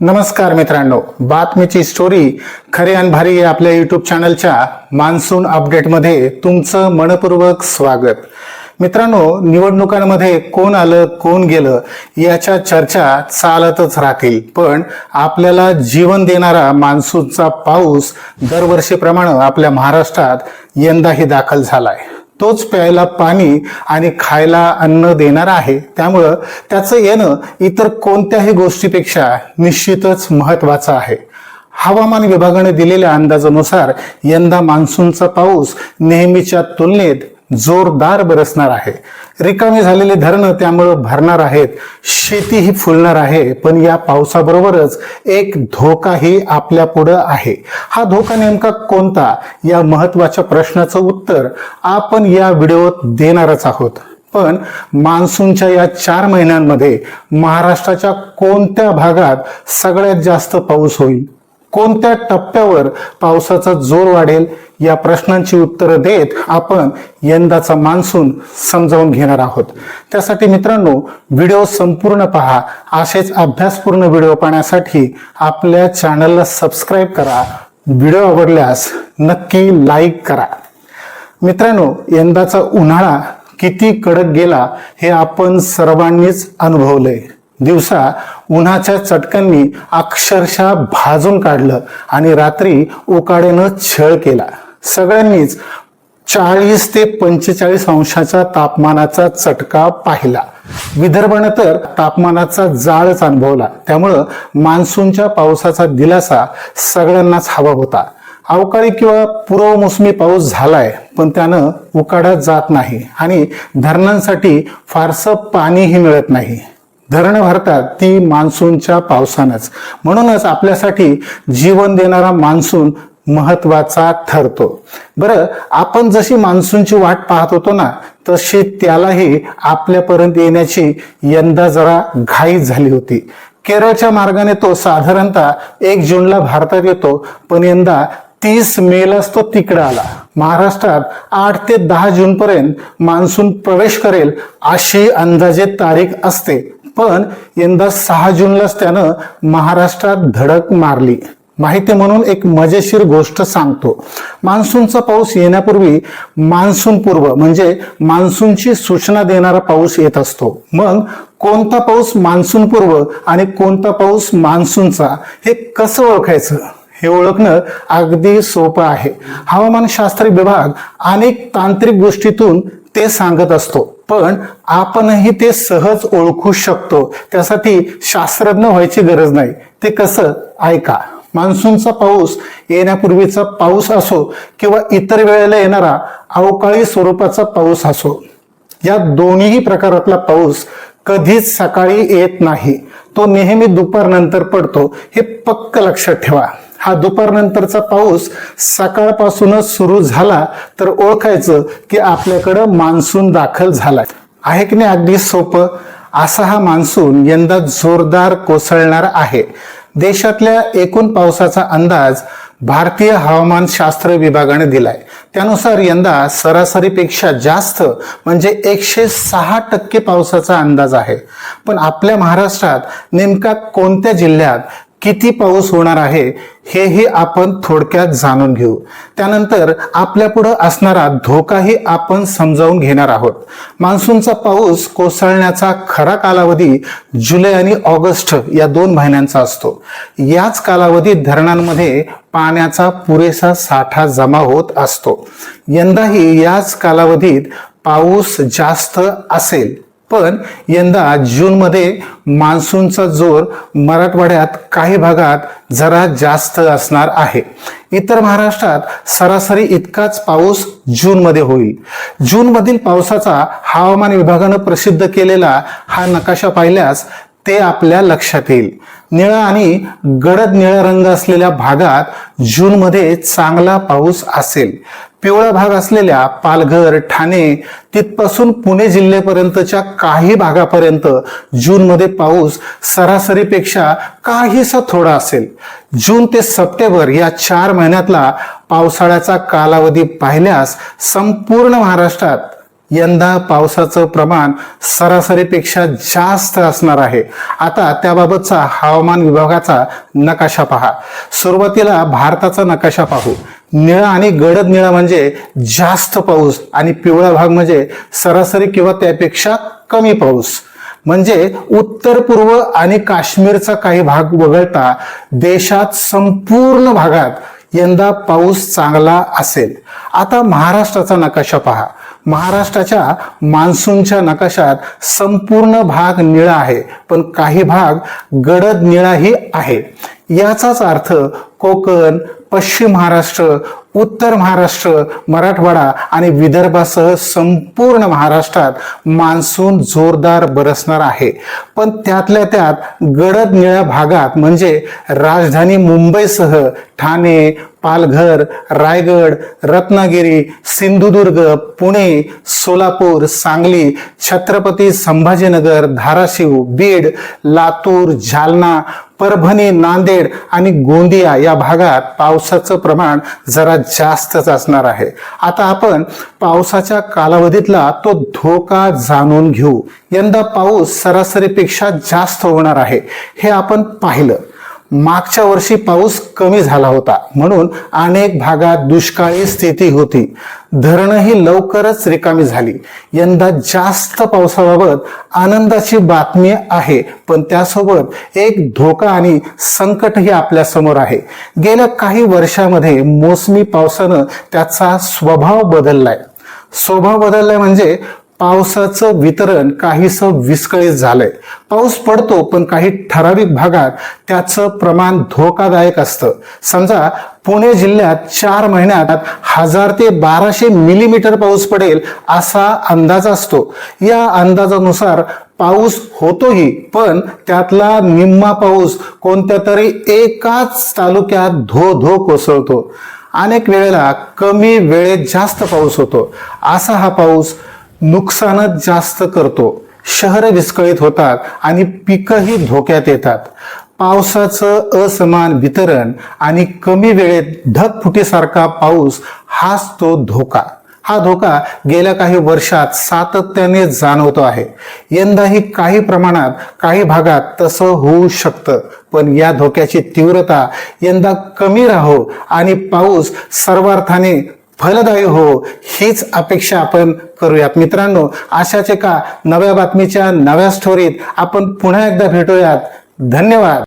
नमस्कार मित्रांनो. बातमीची स्टोरी खरे आणि भारी या आपल्या युट्यूब चॅनलच्या मान्सून अपडेटमध्ये तुमचं मनपूर्वक स्वागत. मित्रांनो निवडणुकांमध्ये कोण आलं कोण गेलं याच्या चर्चा चालतच राहतील. पण आपल्याला जीवन देणारा मान्सूनचा पाऊस दरवर्षीप्रमाणे आपल्या महाराष्ट्रात यंदाही दाखल झालाय. तोच प्यायला पाणी आणि खायला अन्न देणार आहे. त्यामुळं त्याचं येणं इतर कोणत्याही गोष्टीपेक्षा निश्चितच महत्वाचं आहे. हवामान विभागाने दिलेल्या अंदाजानुसार यंदा मान्सूनचा पाऊस नेहमीच्या तुलनेत जोरदार बरसणार आहे. रिकामी झालेले धरणं त्यामुळं भरणार आहेत. शेतीही फुलणार आहे. पण या पावसाबरोबरच एक धोकाही आपल्या पुढं आहे. हा धोका नेमका कोणता? या महत्त्वाच्या प्रश्नाचं उत्तर आपण या व्हिडिओत देणारच आहोत. पण मान्सूनच्या या चार महिन्यांमध्ये महाराष्ट्राच्या कोणत्या भागात सगळ्यात जास्त पाऊस होईल? कोणत्या टप्प्यावर पावसाचा जोर वाढेल या प्रश्नांची उत्तरं देत आपण यंदाचा मान्सून समजावून घेणार आहोत. त्यासाठी मित्रांनो व्हिडिओ संपूर्ण पहा. असेच अभ्यासपूर्ण व्हिडिओ पाहण्यासाठी आपल्या चॅनलला सबस्क्राईब करा. व्हिडिओ आवडल्यास नक्की लाईक करा. मित्रांनो यंदाचा उन्हाळा किती कडक गेला हे आपण सर्वांनीच अनुभवलंय. दिवसा उन्हाच्या चटकांनी अक्षरशः भाजून काढलं आणि रात्री उकाड्यानं छळ केला. सगळ्यांनीच चाळीस ते पंचेचाळीस अंशाच्या तापमानाचा चटका पाहिला. विदर्भानं तर तापमानाचा जाळच अनुभवला. त्यामुळं मान्सूनच्या पावसाचा दिलासा सगळ्यांनाच हवा होता. अवकाळी किंवा पूर्वमोसमी पाऊस झालाय पण त्यानं उकाडा जात नाही आणि धरणांसाठी फारसं पाणीही मिळत नाही. धरणं भरतात ती मान्सूनच्या पावसानंच. म्हणूनच आपल्यासाठी जीवन देणारा मान्सून महत्त्वाचा ठरतो. बरं आपण जशी मान्सूनची वाट पाहत होतो ना तशी त्यालाही आपल्यापर्यंत येण्याची यंदा जरा घाई झाली होती. केरळच्या मार्गाने तो साधारणतः एक जूनला भारतात येतो पण यंदा तीस मेलाच तो तिकडे आला. महाराष्ट्रात आठ ते दहा जून पर्यंत मान्सून प्रवेश करेल अशी अंदाजे तारीख असते. पण यंदा सहा जूनलाच त्यानं महाराष्ट्रात धडक मारली. माहिती म्हणून एक मजेशीर गोष्ट सांगतो. मान्सूनचा पाऊस येण्यापूर्वी मान्सून पूर्व म्हणजे मान्सूनची सूचना देणारा पाऊस येत असतो. मग कोणता पाऊस मान्सून पूर्व आणि कोणता पाऊस मान्सूनचा हे कसं ओळखायचं? हे ओळखणं अगदी सोपं आहे. हवामानशास्त्र विभाग अनेक तांत्रिक गोष्टीतून ते सांगत असतो. पण आपणही ते सहज ओळखू शकतो. त्यासाठी शास्त्रज्ञ व्हायची गरज नाही. ते कसं? ऐका. मान्सूनचा पाऊस येण्यापूर्वीचा पाऊस असो किंवा इतर वेळेला येणारा अवकाळी स्वरूपाचा पाऊस असो या दोन्ही प्रकारातला पाऊस कधीच सकाळी येत नाही. तो नेहमी दुपारनंतर पडतो. हे पक्क लक्षात ठेवा. हा दुपारनंतरचा पाऊस सकाळपासूनच सुरू झाला तर ओळखायचं की आपल्याकडं मान्सून दाखल झालाय. आहे की नाही अगदी सोपं? असा हा मान्सून यंदा जोरदार कोसळणार आहे. देशातल्या एकूण पावसाचा अंदाज भारतीय हवामान शास्त्र विभागाने दिलाय. त्यानुसार यंदा सरासरीपेक्षा जास्त म्हणजे एकशे सहा टक्के पावसाचा अंदाज आहे. पण आपल्या महाराष्ट्रात नेमका कोणत्या जिल्ह्यात किती पाऊस होणार आहे हेही आपण थोडक्यात जाणून घेऊ. त्यानंतर आपल्या पुढं असणारा धोकाही आपण समजावून घेणार आहोत. मान्सूनचा पाऊस कोसळण्याचा खरा कालावधी जुलै आणि ऑगस्ट या दोन महिन्यांचा असतो. याच कालावधीत धरणांमध्ये पाण्याचा पुरेसा साठा जमा होत असतो. यंदाही याच कालावधीत पाऊस जास्त असेल. पण यंदा जूनमध्ये मान्सूनचा जोर मराठवाड्यात काही भागात जरा जास्त असणार आहे. इतर महाराष्ट्रात सरासरी इतकाच पाऊस जूनमध्ये होईल. जूनमधील पावसाचा हवामान विभागानं प्रसिद्ध केलेला हा नकाशा पाहिल्यास ते आपल्या लक्षात येईल. निळा आणि गडद निळा रंग असलेल्या भागात जूनमध्ये चांगला पाऊस असेल. पिवळा भाग असलेल्या पालघर ठाणे तिथपासून पुणे जिल्ह्यापर्यंतच्या काही भागापर्यंत जूनमध्ये पाऊस सरासरीपेक्षा काहीसा थोडा असेल. जून ते सप्टेंबर या चार महिन्यातला पावसाळ्याचा कालावधी पाहिल्यास संपूर्ण महाराष्ट्रात यंदा पावसाचं प्रमाण सरासरीपेक्षा जास्त असणार आहे. आता त्याबाबतचा हवामान विभागाचा नकाशा पहा. सुरुवातीला भारताचा नकाशा पाहू. निळा आणि गडद निळा म्हणजे जास्त पाऊस आणि पिवळा भाग म्हणजे सरासरी किंवा त्यापेक्षा कमी पाऊस. म्हणजे उत्तर पूर्व आणि काश्मीरचा काही भाग वगळता देशात संपूर्ण भागात यंदा पाऊस चांगला असेल. आता महाराष्ट्राचा नकाशा पहा. महाराष्ट्राच्या मान्सूनच्या नकाशात संपूर्ण भाग निळा आहे पण काही भाग गडद निळाही आहे. याचाच अर्थ कोकण पश्चिम महाराष्ट्र उत्तर महाराष्ट्र मराठवाडा आणि विदर्भासह संपूर्ण महाराष्ट्रात मान्सून जोरदार बरसणार आहे. पण त्यातल्या त्यात गडद निळ्या भागात म्हणजे राजधानी मुंबईसह ठाणे पालघर रायगड रत्नागिरी सिंधुदुर्ग पुणे सोलापूर सांगली छत्रपती संभाजीनगर धाराशिव बीड लातूर जालना परभणी नांदेड आणि गोंदिया या भागात पावसाचं प्रमाण जरा जास्तच असणार आहे. आता आपण पावसाच्या कालावधीतला तो धोका जाणून घेऊ. यंदा पाऊस सरासरीपेक्षा जास्त होणार आहे. हे आपण पाहिलं. मागच्या वर्षी पाऊस कमी झाला होता. म्हणून अनेक भागात दुष्काळी स्थिती होती. धरणही लवकरच रिकामी झाली. यंदा जास्त पावसाबाबत आनंदाची बातमी आहे. पण त्यासोबत एक धोका आणि संकटही आपल्यासमोर आहे. गेल्या काही वर्षामध्ये मोसमी पावसानं त्याचा स्वभाव बदललाय. स्वभाव बदललाय म्हणजे पावसाचं वितरण काहीसं विस्कळीत झालंय. पाऊस पडतो पण काही ठराविक भागात त्याचं प्रमाण धोकादायक असतं. समजा पुणे जिल्ह्यात चार महिन्यात हजार ते बाराशे मिलीमीटर पाऊस पडेल असा अंदाज असतो. या अंदाजानुसार पाऊस होतोही पण त्यातला निम्मा पाऊस कोणत्या तरी एकाच तालुक्यात धो धो कोसळतो. अनेक वेळेला कमी वेळेत जास्त पाऊस होतो. असा हा पाऊस नुकसानच जास्त करतो. शहरं विस्कळीत होतात आणि पिकंही धोक्यात येतात. पावसाचं असमान वितरण आणि कमी वेळेत ढगफुटीसारखा पाऊस हाच तो धोका. हा धोका गेल्या काही वर्षात सातत्याने जाणवतो आहे. यंदाही काही प्रमाणात काही भागात तसं होऊ शकतं पण या धोक्याची तीव्रता यंदा कमी राहो आणि पाऊस सर्वार्थाने फलदायी हो हीच अपेक्षा आपण करूयात. मित्रांनो अशाच एका नव्या बातमीच्या नव्या स्टोरीत आपण पुन्हा एकदा भेटूयात. धन्यवाद.